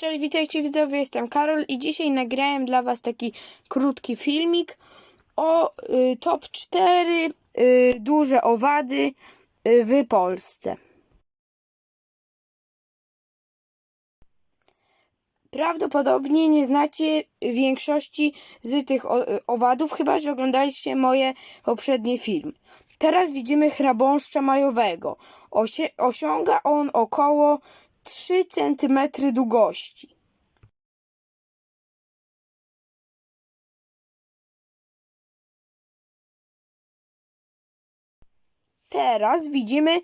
Cześć, witajcie widzowie, jestem Karol i dzisiaj nagrałem dla Was taki krótki filmik o y, top 4 y, duże owady y, w Polsce. Prawdopodobnie nie znacie większości z tych y, owadów, chyba że oglądaliście moje poprzednie filmy. Teraz widzimy chrabąszcza majowego. Osie, osiąga on około 3 cm długości. Teraz widzimy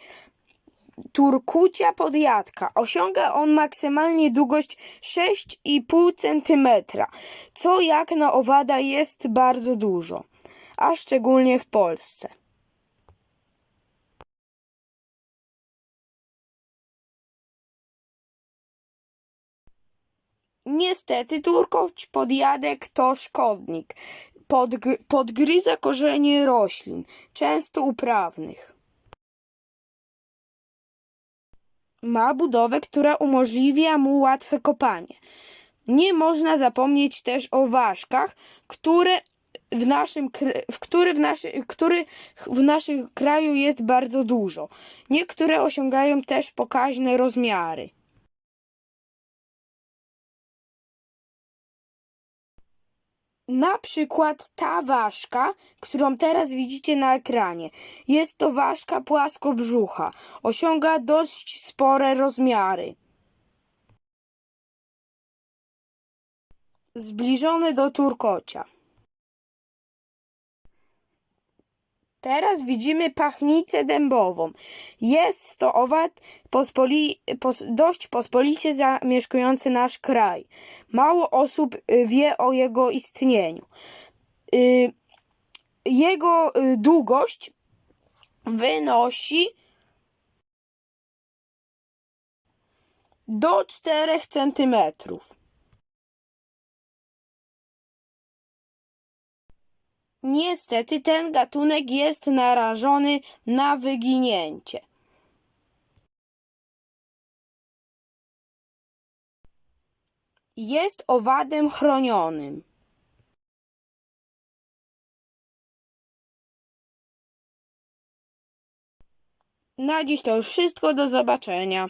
turkucia podjadka. Osiąga on maksymalnie długość 6,5 cm, co jak na owada jest bardzo dużo, a szczególnie w Polsce. Niestety turkoć podjadek to szkodnik. Podg- podgryza korzenie roślin, często uprawnych. Ma budowę, która umożliwia mu łatwe kopanie. Nie można zapomnieć też o ważkach, które w naszym, w który w naszy, których w naszym kraju jest bardzo dużo. Niektóre osiągają też pokaźne rozmiary. Na przykład ta ważka, którą teraz widzicie na ekranie. Jest to ważka płaskobrzucha. Osiąga dość spore rozmiary. Zbliżony do turkocia. Teraz widzimy pachnicę dębową. Jest to owad pospoli, pos, dość pospolicie zamieszkujący nasz kraj. Mało osób y, wie o jego istnieniu. Y, Jego y, długość wynosi do 4 centymetrów. Niestety ten gatunek jest narażony na wyginięcie. Jest owadem chronionym. Na dziś to już wszystko. Do zobaczenia.